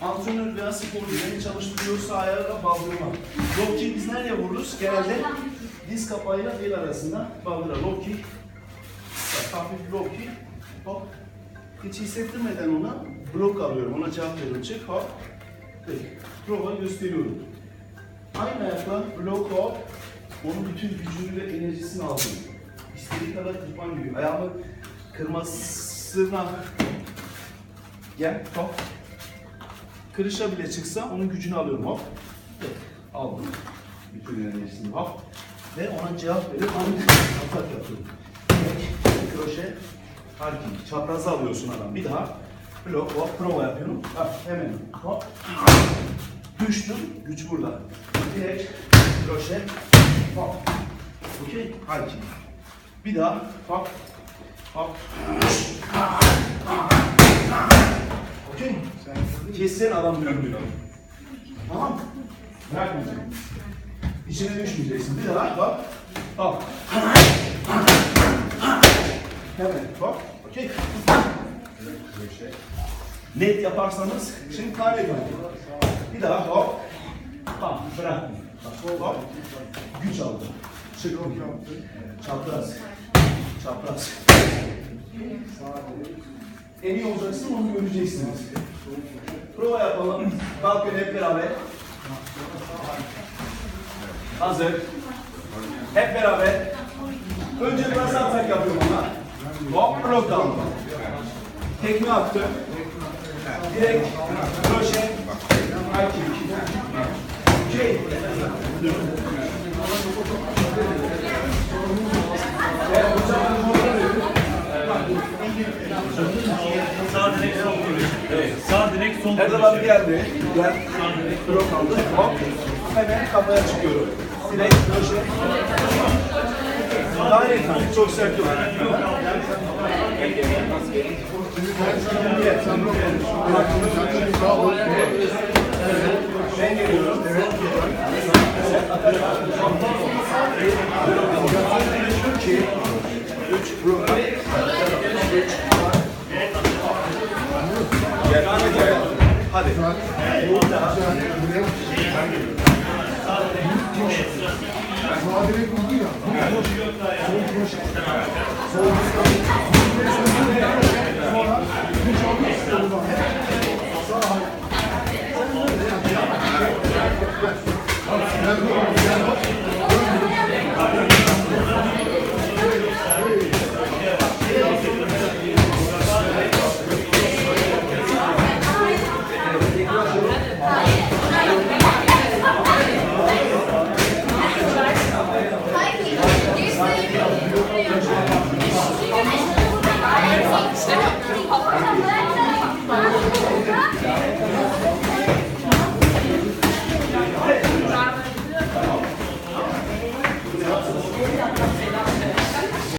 Antrenör veya sporcu beni çalıştırıyorsa ayarla baldırma. Low kick biz nereye vururuz? Genelde diz kapağıyla el arasında baldıra. Low kick, hafif low kick, hop. Hiç hissettirmeden ona blok alıyorum. Ona cevap veriyorum. Çık hop. Peki. Prova gösteriyorum. Aynı ayakla blok hop. Onun bütün gücünü ve enerjisini aldım. İstediği kadar kırpan gibi. Ayağımı kırmasına gel hop. Kırışa bile çıksa onun gücünü alıyorum hop. Aldım. Bütün enerjisini hop. Ve ona cevap verip aynı atak yapıyorum. Tek, kroşe, harking. Çaprazı alıyorsun adam. Bir daha. Blok hop prova yapıyorum. Bak hemen hop. Düştüm. Güç burada. Direkt kroşe hop. Okey. Harking. Bir daha hop. Hop. Okey. Kesin adam görünüyor. Tamam mı? Bırakmayacağım. İçine düşmeyeceksin. Bir daha hop. Hop. Hemen hop. Okey. Net yaparsanız şimdi kaybediyorum. Bir daha hop. Tamam bırakmayın. Bak, Hop. Güç aldım. Çıktım. Çapraz. Çapraz. En iyi olacaksın onu göreceksiniz. Prova yapalım. Kalkın hep beraber. Hazır. Hep beraber. Önce biraz atak yapıyorum ona. Hop aldım. Tekme attım. Direkt kroşe. High kick. Sağ. Evet. Erdal abi geldi. Gel. Blok aldı. Hop. Hemen kafaya çıkıyorum. Direkt köşe. Hafif, çok sert yok. Ben geliyorum. İki, üç, blok. Üç, Gel, gel. Hadi.